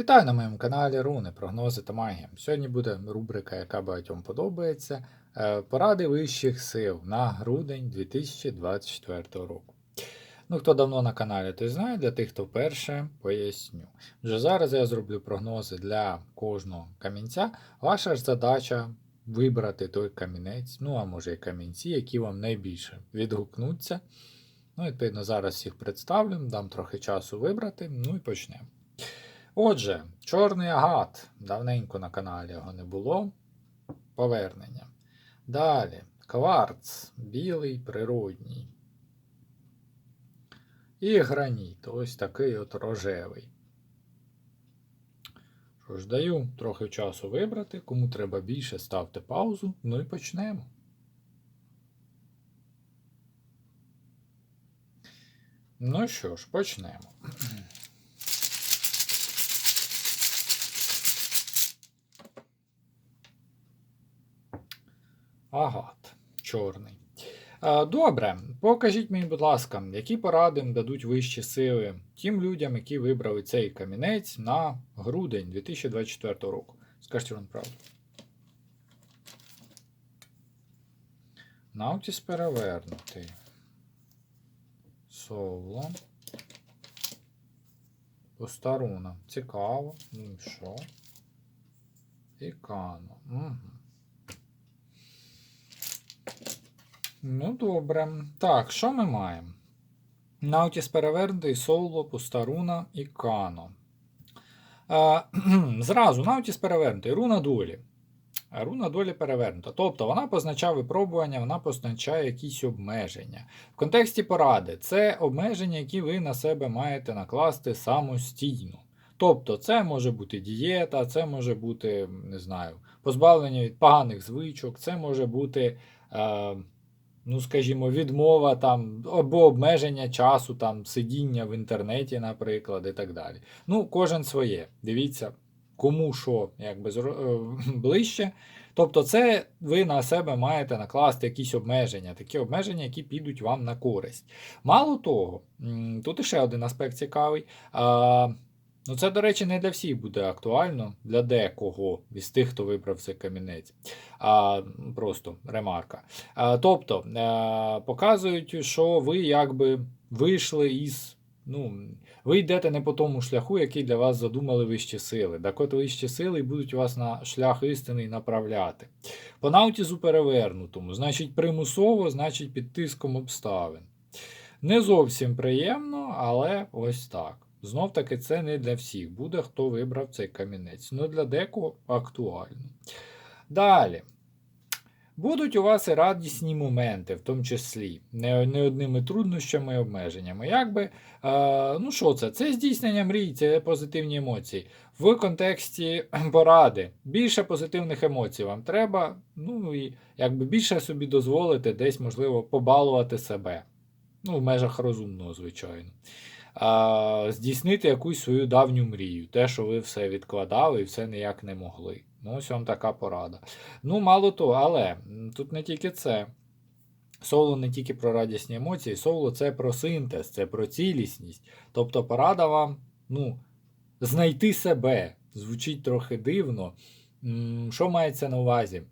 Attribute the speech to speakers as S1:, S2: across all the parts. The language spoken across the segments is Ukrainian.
S1: Вітаю на моєму каналі Руни, прогнози та магія. Сьогодні буде рубрика, яка багатьом подобається. е, Поради вищих сил на грудень 2024 року. Ну, хто давно на каналі, той знає, для тих, хто вперше, поясню. Вже зараз я зроблю прогнози для кожного камінця. Ваша ж задача вибрати той камінець, ну а може і камінці, які вам найбільше відгукнуться. Ну, відповідно, зараз їх представлю, дам трохи часу вибрати, ну і почнемо. Отже, чорний агат. Давненько на каналі його не було. Повернення. Далі. Кварц. Білий природній. І граніт. Ось такий от рожевий. Що ж, даю трохи часу вибрати. Кому треба більше, ставте паузу. Ну і почнемо. Ну що ж, почнемо. Агат. Чорний. Добре, покажіть мені, будь ласка, які поради дадуть вищі сили тим людям, які вибрали цей камінець на грудень 2024 року. Скажіть вам правду. Наутіс перевернутий. Соло. Постаруна. Цікаво. Ну і що? І кано. Угу. Ну, добре. Так, що ми маємо? Наутіс перевернутий, Соло, Пустаруна і Кано. Е, зразу Наутіс перевернутий, руна долі. Руна долі перевернута. Тобто вона позначає випробування, вона позначає якісь обмеження. В контексті поради це обмеження, які ви на себе маєте накласти самостійно. Тобто, це може бути дієта, це може бути, не знаю, позбавлення від поганих звичок, це може бути. Е, ну, скажімо, відмова там, або обмеження часу, там, сидіння в інтернеті, наприклад, і так далі. Ну, кожен своє. Дивіться, кому що якби, е, ближче. Тобто, це ви на себе маєте накласти якісь обмеження, такі обмеження, які підуть вам на користь. Мало того, тут іще один аспект цікавий. А, Ну, це, до речі, не для всіх буде актуально, для декого із тих, хто вибрав цей камінець. А, Просто ремарка. А, Тобто, е, показують, що ви якби вийшли із. Ну, ви йдете не по тому шляху, який для вас задумали вищі сили. Так от вищі сили будуть вас на шлях істини направляти. По наутізу перевернутому, значить, примусово, значить, під тиском обставин. Не зовсім приємно, але ось так. Знов таки, це не для всіх буде, хто вибрав цей камінець. Ну для декого актуально. Далі. Будуть у вас і радісні моменти, в тому числі, не, не одними труднощами і обмеженнями. Якби, е, ну що це? Це здійснення мрій, це позитивні емоції. В контексті поради більше позитивних емоцій вам треба, ну і якби більше собі дозволити десь, можливо, побалувати себе. Ну, в межах розумного, звичайно. Здійснити якусь свою давню мрію. Те, що ви все відкладали і все ніяк не могли. Ну, ось вам така порада. Ну, мало того, але тут не тільки це. Соло не тільки про радісні емоції, соло це про синтез, це про цілісність. Тобто порада вам ну, знайти себе. Звучить трохи дивно. Що мається на увазі?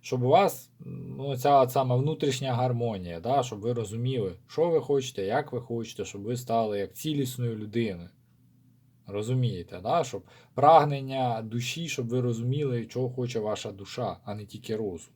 S1: Щоб у вас ну, ця сама внутрішня гармонія, да, щоб ви розуміли, що ви хочете, як ви хочете, щоб ви стали як цілісною людиною. Розумієте, да? щоб прагнення душі, щоб ви розуміли, чого хоче ваша душа, а не тільки розум.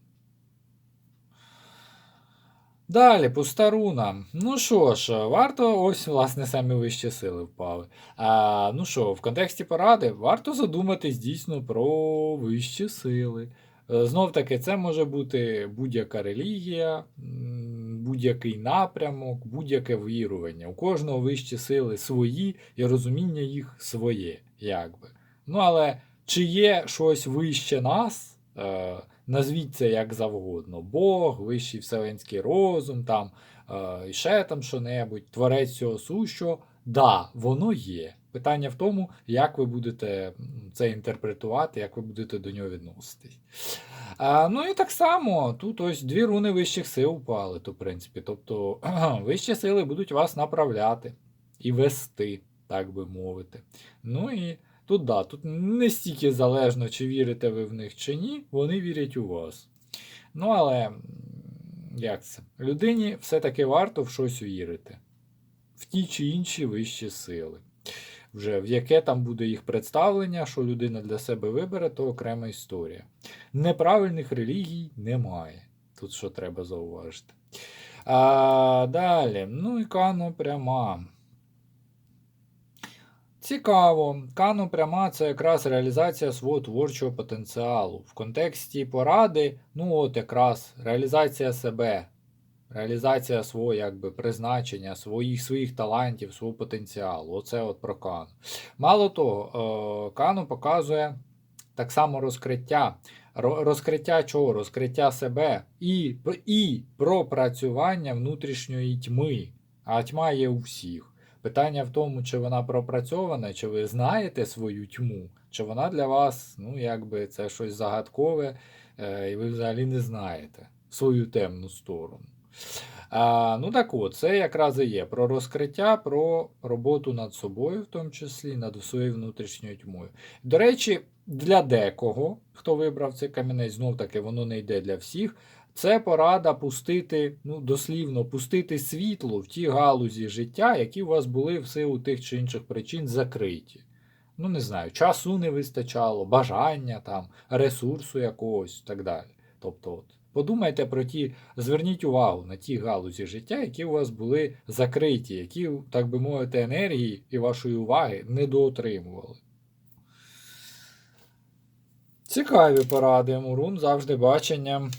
S1: Далі, пустаруна. Ну що ж, варто, ось, власне, самі вищі сили впали. А, ну що, в контексті поради, варто задуматись дійсно про вищі сили. Е, Знов таки, це може бути будь-яка релігія, будь-який напрямок, будь-яке вірування. У кожного вищі сили свої і розуміння їх своє, якби. Ну, але чи є щось вище нас? Е, назвіть це як завгодно. Бог, вищий вселенський розум, там, е, ще там що-небудь, творець цього сущого. Да, воно є. Питання в тому, як ви будете це інтерпретувати, як ви будете до нього відноситись. А, ну і так само, тут ось дві руни вищих сил впали, то, в принципі. Тобто вищі сили будуть вас направляти і вести, так би мовити. Ну і Тут да, тут не стільки залежно, чи вірите ви в них чи ні, вони вірять у вас. Ну, але як це? Людині все-таки варто в щось вірити. В ті чи інші вищі сили. Вже в яке там буде їх представлення, що людина для себе вибере, то окрема історія. Неправильних релігій немає. Тут що треба зауважити. А, далі. Ну і Кано пряма. Цікаво. Кано пряма це якраз реалізація свого творчого потенціалу. В контексті поради, ну от якраз реалізація себе, реалізація свого якби, призначення, своїх своїх талантів, свого потенціалу. Оце от про Кано. Мало того, е, Кано показує так само розкриття. Розкриття чого? Розкриття себе і, і пропрацювання внутрішньої тьми. А тьма є у всіх. Питання в тому, чи вона пропрацьована, чи ви знаєте свою тьму, чи вона для вас, ну, якби це щось загадкове, е, і ви взагалі не знаєте свою темну сторону. А, ну так от, це якраз і є про розкриття, про роботу над собою, в тому числі, над своєю внутрішньою тьмою. До речі, для декого, хто вибрав цей камінець, знов таки воно не йде для всіх. Це порада пустити, ну, дослівно, пустити світло в ті галузі життя, які у вас були в силу тих чи інших причин закриті. Ну, не знаю, часу не вистачало, бажання там, ресурсу якогось і так далі. Тобто, от, подумайте про ті, зверніть увагу на ті галузі життя, які у вас були закриті, які, так би мовити, енергії і вашої уваги недоотримували. Цікаві поради, Мурун, завжди бачення.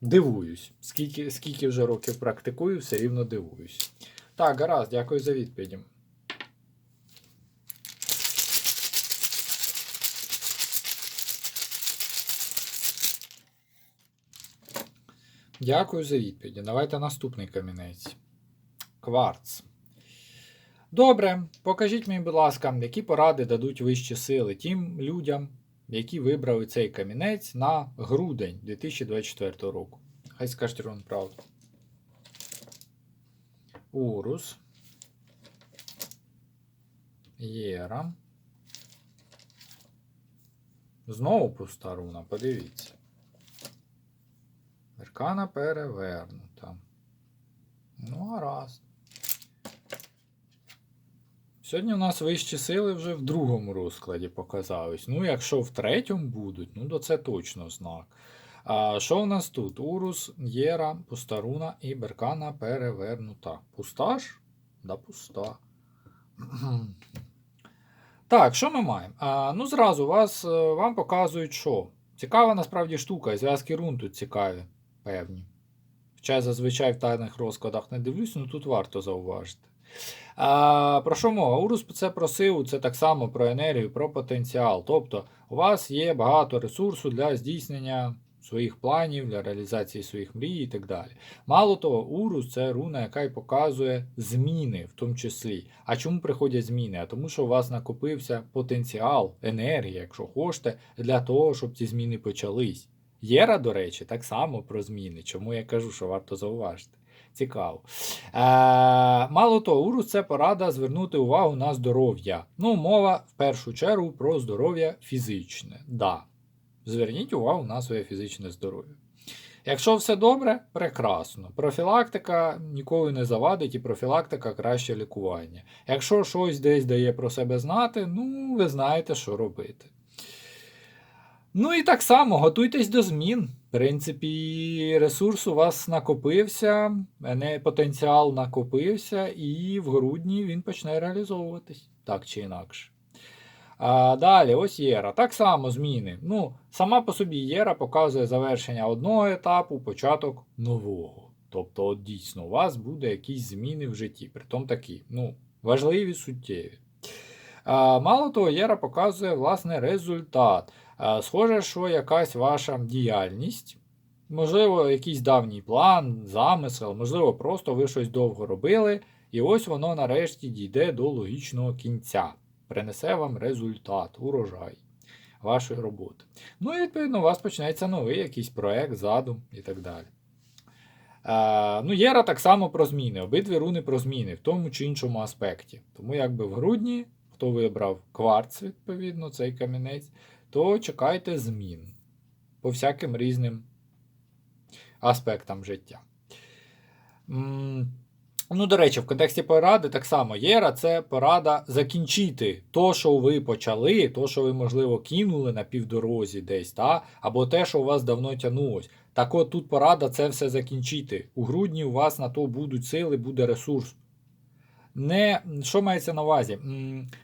S1: Дивуюсь. Скільки, скільки вже років практикую, все рівно дивуюсь. Так, гаразд, дякую за відповіді. Дякую за відповіді. Давайте наступний камінець. Кварц. Добре, покажіть мені, будь ласка, які поради дадуть вищі сили тим людям, які вибрали цей камінець на грудень 2024 року. Хай скажуть вам правду. Урус. Єра. Знову пуста руна, подивіться. Веркана перевернута. Ну, гаразд. Сьогодні у нас вищі сили вже в другому розкладі показались. Ну, якщо в третьому будуть, ну то це точно знак. А що у нас тут? Урус, Єра, Пустаруна і Беркана перевернута. Пуста ж? Да, пуста. Так, що ми маємо? А, ну, зразу вас, е, вам показують, що. Цікава насправді штука, зв'язки рун тут цікаві, певні. Хоча зазвичай в тайних розкладах не дивлюсь, але тут варто зауважити. А, про що мова? Урус це про силу, це так само про енергію, про потенціал. Тобто, у вас є багато ресурсу для здійснення своїх планів, для реалізації своїх мрій і так далі. Мало того, Урус це руна, яка й показує зміни в тому числі. А чому приходять зміни? А тому, що у вас накопився потенціал, енергія, якщо хочете, для того, щоб ці зміни почались. Єра, до речі, так само про зміни, чому я кажу, що варто зауважити. Цікаво. Е, мало того, Урус це порада звернути увагу на здоров'я. Ну, мова в першу чергу про здоров'я фізичне. Да. Зверніть увагу на своє фізичне здоров'я. Якщо все добре, прекрасно. Профілактика ніколи не завадить, і профілактика краще лікування. Якщо щось десь дає про себе знати, ну ви знаєте, що робити. Ну і так само готуйтесь до змін. В принципі, ресурс у вас накопився, потенціал накопився, і в грудні він почне реалізовуватись так чи інакше. А, далі, ось Єра. Так само зміни. Ну, сама по собі Єра показує завершення одного етапу, початок нового. Тобто, от дійсно, у вас буде якісь зміни в житті, притом такі, ну, важливі, суттєві. А, мало того, Єра показує власне результат. А, схоже, що якась ваша діяльність, можливо, якийсь давній план, замисел, можливо, просто ви щось довго робили, і ось воно нарешті дійде до логічного кінця принесе вам результат, урожай вашої роботи. Ну і відповідно у вас почнеться новий якийсь проект, задум і так далі. Е, ну, Єра так само про зміни. Обидві руни про зміни в тому чи іншому аспекті. Тому якби в грудні хто вибрав кварц, відповідно, цей камінець, то чекайте змін по всяким різним аспектам життя. Ну, до речі, в контексті поради так само єра це порада закінчити то, що ви почали, то, що ви, можливо, кинули на півдорозі десь, та? або те, що у вас давно тягнулось. Так от тут порада це все закінчити. У грудні у вас на то будуть сили, буде ресурс. Не, що мається на увазі?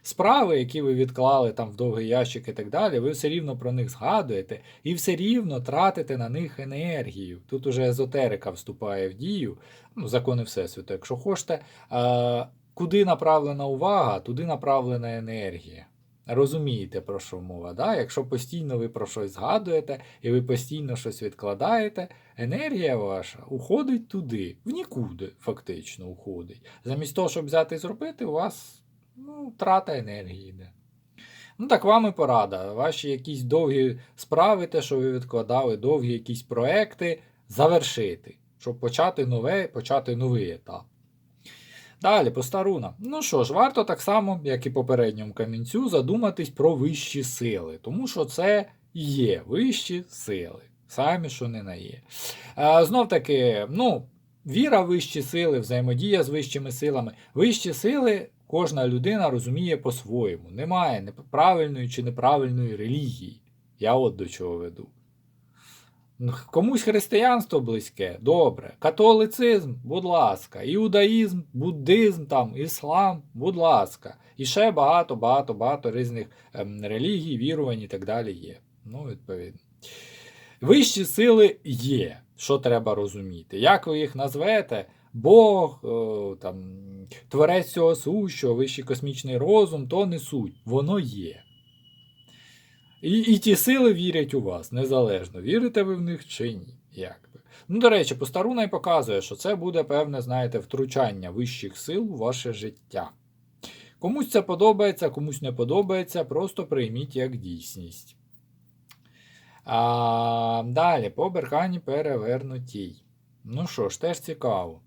S1: Справи, які ви відклали там в довгий ящик і так далі, ви все рівно про них згадуєте і все рівно тратите на них енергію. Тут уже езотерика вступає в дію, ну, закони Всесвіту, якщо хочете. Е, куди направлена увага, туди направлена енергія. Розумієте, про що мова? Да? Якщо постійно ви про щось згадуєте і ви постійно щось відкладаєте, енергія ваша уходить туди, в нікуди фактично уходить. Замість того, щоб взяти і зробити, у вас ну, трата енергії йде. Ну, так вам і порада. Ваші якісь довгі справи, те, що ви відкладали, довгі якісь проекти, завершити, щоб почати нове, почати новий етап. Далі, постаруна. Ну що ж, варто так само, як і попередньому камінцю, задуматись про вищі сили, тому що це є вищі сили. Самі, що не на є. А, знов таки, ну, віра в вищі сили, взаємодія з вищими силами. Вищі сили кожна людина розуміє по-своєму. Немає правильної чи неправильної релігії. Я от до чого веду. Комусь християнство близьке, добре. Католицизм, будь ласка, іудаїзм, буддизм, там, іслам, будь ласка. І ще багато, багато, багато різних ем, релігій, вірувань і так далі є. Ну, відповідно. Вищі сили є, що треба розуміти. Як ви їх назвете? Бог, о, там, творець цього сущого, вищий космічний розум, то не суть. Воно є. І, і ті сили вірять у вас, незалежно, вірите ви в них чи ні. Як би. Ну, до речі, постаруна й показує, що це буде певне, знаєте, втручання вищих сил у ваше життя. Комусь це подобається, комусь не подобається, просто прийміть як дійсність. А, Далі, по беркані перевернутій. Ну що ж, теж цікаво.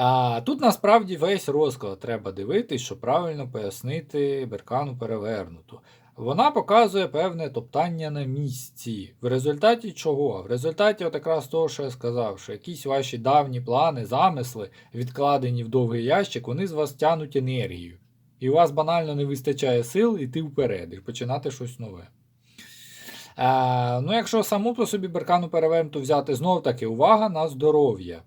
S1: А, Тут насправді весь розклад треба дивитись, щоб правильно пояснити беркану перевернуту. Вона показує певне топтання на місці. В результаті чого? В результаті от якраз того, що я сказав, що якісь ваші давні плани, замисли, відкладені в довгий ящик, вони з вас тянуть енергію. І у вас банально не вистачає сил йти вперед і починати щось нове. Е, ну, якщо саму по собі беркану перевернуту взяти, знов таки увага на здоров'я.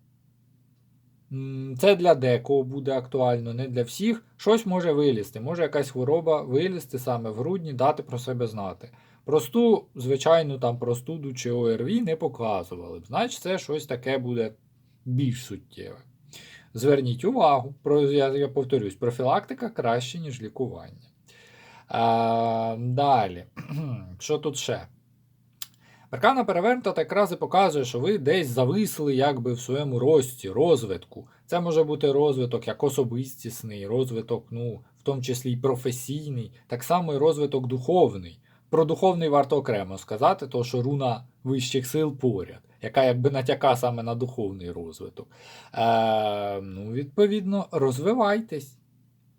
S1: Це для декого буде актуально, не для всіх. Щось може вилізти. Може якась хвороба вилізти саме в грудні, дати про себе знати. Просту, звичайну там простуду чи ОРВІ не показували б. Значить, це щось таке буде більш суттєве. Зверніть увагу, про, я, я повторюсь, профілактика краще, ніж лікування. А, далі, що тут ще? Аркана перевернута якраз і показує, що ви десь зависли якби в своєму рості, розвитку. Це може бути розвиток як особистісний, розвиток, ну, в тому числі й професійний, так само і розвиток духовний. Про духовний варто окремо сказати, то що руна вищих сил поряд, яка якби натяка саме на духовний розвиток. Е, ну, Відповідно, розвивайтесь.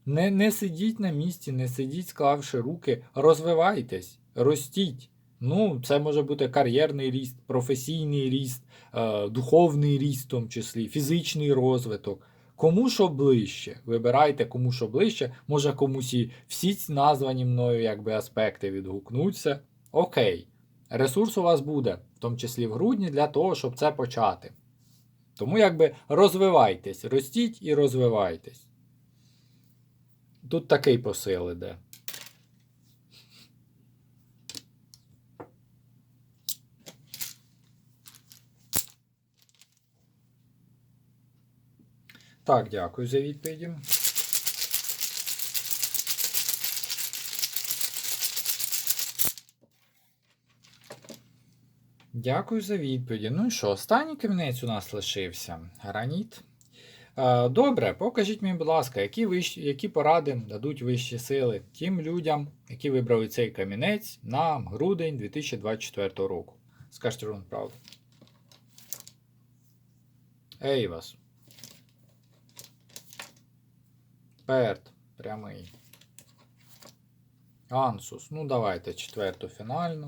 S1: Не, не сидіть на місці, не сидіть, склавши руки, розвивайтесь, ростіть. Ну, це може бути кар'єрний ріст, професійний ріст, е, духовний ріст, в тому числі, фізичний розвиток. Кому що ближче, вибирайте, кому що ближче, може комусь і всі ці названі мною якби, аспекти відгукнуться. Окей, ресурс у вас буде, в тому числі в грудні, для того, щоб це почати. Тому якби розвивайтесь, ростіть і розвивайтесь. Тут такий посил іде. Так, дякую за відповіді. Дякую за відповіді. Ну і що, останній камінець у нас лишився. Граніт. Е, Добре, покажіть мені, будь ласка, які вищі, які поради дадуть вищі сили тим людям, які вибрали цей камінець на грудень 2024 року. Скажіть вам правду. Ейвас. Перт. прямий. Ансус. Ну, давайте четверту фінальну.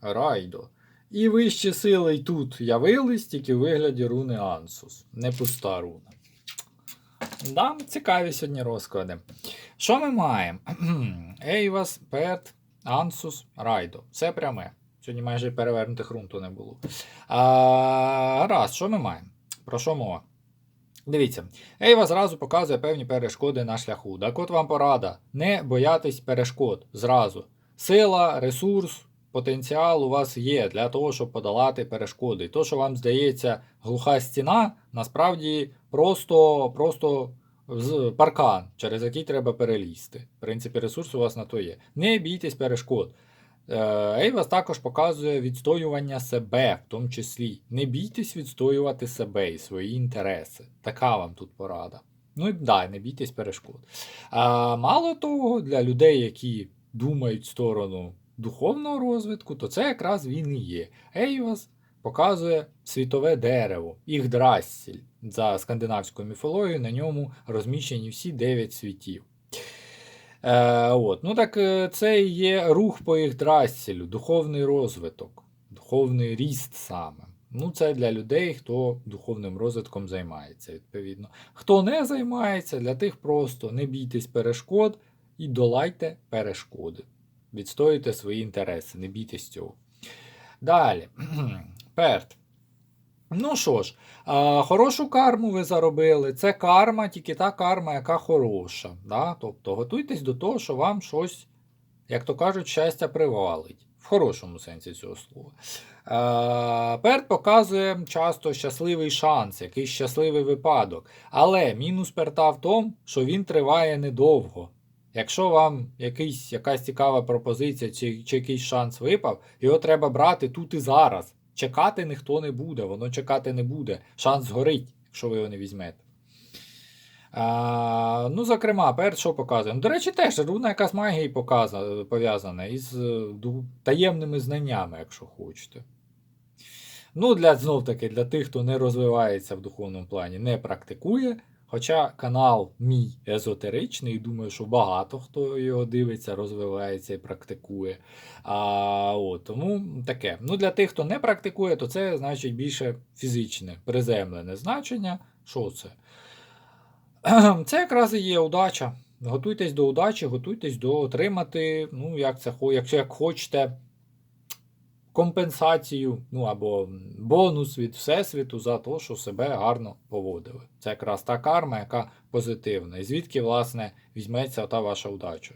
S1: Райдо. І вищі сили й тут явились, тільки в вигляді руни Ансус. Не пуста руна. Да, цікаві сьогодні розклади. Що ми маємо? Ейвас, Перт, Ансус, Райдо. Все пряме. Сьогодні майже перевернутих рун не було. А, раз, що ми маємо? Про що мова? Дивіться, Ейва зразу показує певні перешкоди на шляху. Так от вам порада: не боятись перешкод зразу. Сила, ресурс, потенціал у вас є для того, щоб подолати перешкоди. То, що вам здається, глуха стіна, насправді просто, просто паркан, через який треба перелізти. В принципі, ресурс у вас на то є. Не бійтесь перешкод. Е, Ейвас також показує відстоювання себе, в тому числі. Не бійтесь відстоювати себе і свої інтереси. Така вам тут порада. Ну і да, не бійтесь перешкод. А, мало того, для людей, які думають в сторону духовного розвитку, то це якраз він і є. Ейвас показує світове дерево, Ігдрасіль. За скандинавською міфологією на ньому розміщені всі дев'ять світів. Е, от. Ну так е, це і є рух по Ігдрасілю, духовний розвиток, духовний ріст саме. Ну, це для людей, хто духовним розвитком займається, відповідно. Хто не займається, для тих просто не бійтесь перешкод і долайте перешкоди. Відстоюйте свої інтереси, не бійтесь цього. Далі. Перт. Ну що ж, а, хорошу карму ви заробили. Це карма, тільки та карма, яка хороша. Да? Тобто готуйтесь до того, що вам щось, як то кажуть, щастя привалить. В хорошому сенсі цього слова. Е, Перт показує часто щасливий шанс, якийсь щасливий випадок. Але мінус перта в тому, що він триває недовго. Якщо вам якийсь, якась цікава пропозиція чи, чи якийсь шанс випав, його треба брати тут і зараз. Чекати ніхто не буде, воно чекати не буде. Шанс згорить, якщо ви його не візьмете. А, ну, зокрема, перш що показує. Ну, до речі, теж руна якась магії пов'язана із е, таємними знаннями, якщо хочете. Ну, для знов таки, для тих, хто не розвивається в духовному плані, не практикує. Хоча канал мій езотеричний, думаю, що багато хто його дивиться, розвивається і практикує. А, от, тому таке. Ну, для тих, хто не практикує, то це значить більше фізичне, приземлене значення. Що це? Це якраз і є удача. Готуйтесь до удачі, готуйтесь до отримати, ну, як це якщо як хочете, компенсацію, ну або бонус від Всесвіту за те, що себе гарно поводили. Це якраз та карма, яка позитивна. І звідки, власне, візьметься та ваша удача.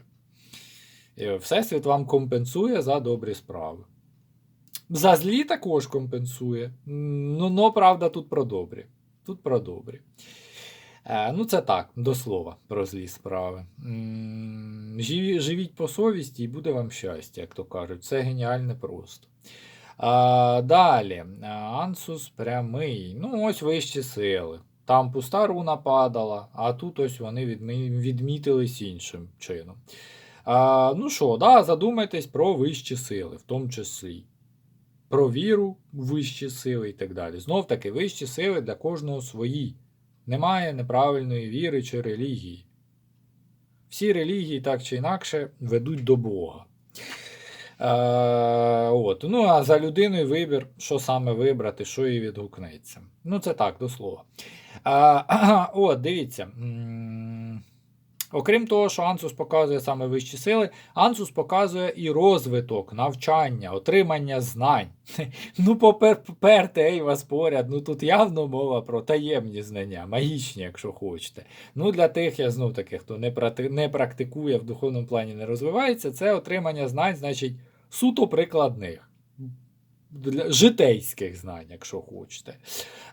S1: Всесвіт вам компенсує за добрі справи. За злі також компенсує. Ну, правда, тут про добрі. Тут про добрі. Е, ну, це так, до слова, про злі справи. Живіть по совісті і буде вам щастя, як то кажуть. Це геніальне просто. Далі, Ансус прямий. Ну, ось вищі сили. Там пуста руна падала, а тут ось вони відмі- відмітились іншим чином. А, ну що, да, задумайтесь про вищі сили, в тому числі. Про віру в вищі сили і так далі. Знов таки, вищі сили для кожного свої. Немає неправильної віри чи релігії. Всі релігії так чи інакше ведуть до Бога. Е, от. Ну, а за людиною вибір, що саме вибрати, що їй відгукнеться. Ну, це так, до слова. Е, от, дивіться. Окрім того, що Ансус показує саме вищі сили, Ансус показує і розвиток, навчання, отримання знань. Ну, поперте, ей, вас поряд. Ну тут явно мова про таємні знання, магічні, якщо хочете. Ну, для тих, я знов таки, хто не, прати- не практикує в духовному плані, не розвивається, це отримання знань, значить, суто прикладних. Для житейських знань, якщо хочете.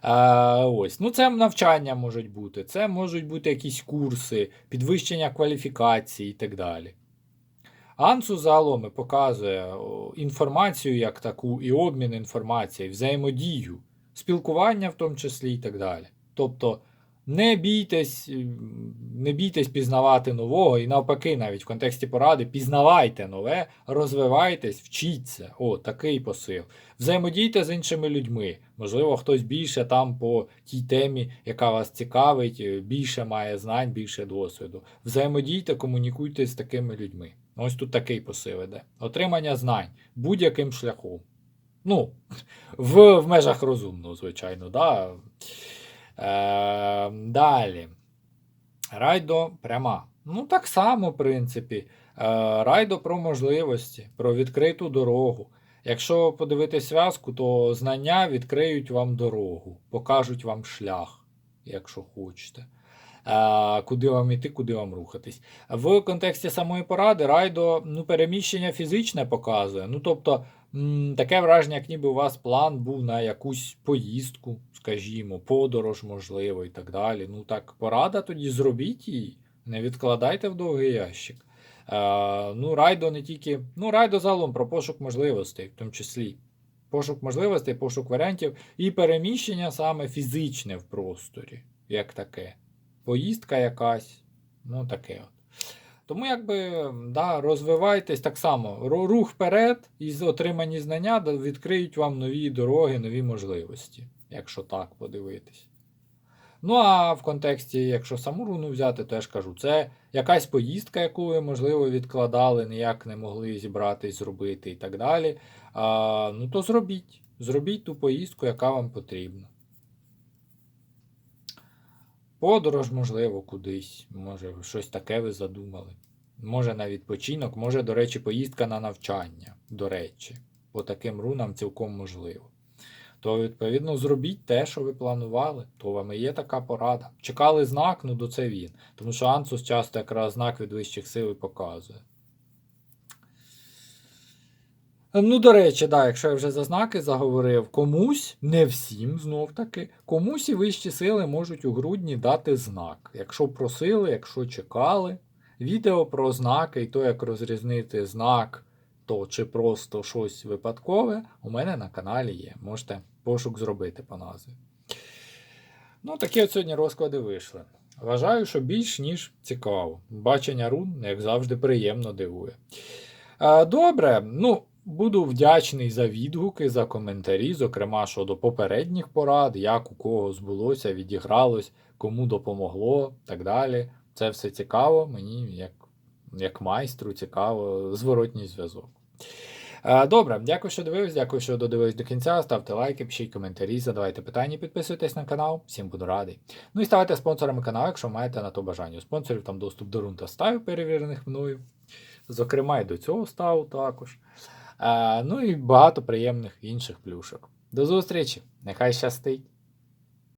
S1: А, ось. Ну, це навчання можуть бути, це можуть бути якісь курси, підвищення кваліфікації і так далі. Ансу загалом показує інформацію як таку, і обмін інформацією, взаємодію, спілкування в тому числі і так далі. Тобто Не бійтесь, не бійтесь пізнавати нового, і навпаки, навіть в контексті поради, пізнавайте нове, розвивайтесь, вчіться. О, такий посил. Взаємодійте з іншими людьми. Можливо, хтось більше там по тій темі, яка вас цікавить, е, більше має знань, більше досвіду. Взаємодійте, комунікуйте з такими людьми. Ось тут такий посил іде. Отримання знань будь-яким шляхом. Ну, в, в межах розумного, звичайно, да. Е, далі. Райдо пряма. Ну, так само, в принципі. Е, райдо про можливості, про відкриту дорогу. Якщо подивитись зв'язку, то знання відкриють вам дорогу, покажуть вам шлях, якщо хочете. Е, куди вам іти, куди вам рухатись. В контексті самої поради райдо ну, переміщення фізичне показує. Ну, тобто, таке враження, як ніби у вас план був на якусь поїздку, скажімо, подорож, можливо, і так далі. Ну так, порада тоді зробіть її, не відкладайте в довгий ящик. Е, ну, райдо не тільки. Ну, райдо загалом про пошук можливостей, в тому числі. Пошук можливостей, пошук варіантів і переміщення саме фізичне в просторі, як таке. Поїздка якась, ну таке от. Тому, якби, да, розвивайтесь так само. Рух вперед і отримані знання відкриють вам нові дороги, нові можливості, якщо так подивитись. Ну, а в контексті, якщо саму руну взяти, то я ж кажу, це якась поїздка, яку ви, можливо, відкладали, ніяк не могли зібратись, зробити і так далі. А, ну, то зробіть. Зробіть ту поїздку, яка вам потрібна. Подорож, можливо, кудись. Може, щось таке ви задумали. Може на відпочинок, може, до речі, поїздка на навчання. До речі, по таким рунам цілком можливо. То, відповідно, зробіть те, що ви планували. То вам і є така порада. Чекали знак, ну до це він. Тому що Ансус часто якраз знак від вищих сил і показує. Ну, до речі, да, якщо я вже за знаки заговорив, комусь, не всім знов таки, комусь і вищі сили можуть у грудні дати знак. Якщо просили, якщо чекали. Відео про знаки і то, як розрізнити знак, то чи просто щось випадкове, у мене на каналі є. Можете пошук зробити по назві. Ну, такі от сьогодні розклади вийшли. Вважаю, що більш ніж цікаво. Бачення рун, як завжди, приємно дивує. Е, Добре, ну, буду вдячний за відгуки, за коментарі, зокрема щодо попередніх порад, як у кого збулося, відігралось, кому допомогло, так далі. Це все цікаво, мені як, як майстру цікаво, зворотній зв'язок. Е, Добре, дякую, що дивились, дякую, що додивились до кінця. Ставте лайки, пишіть коментарі, задавайте питання, підписуйтесь на канал. Всім буду радий. Ну і ставайте спонсорами каналу, якщо маєте на то бажання. У спонсорів там доступ до рун та стаю, перевірених мною. Зокрема, і до цього ставу також. Ну і багато приємних інших плюшок. До зустрічі! Нехай щастить!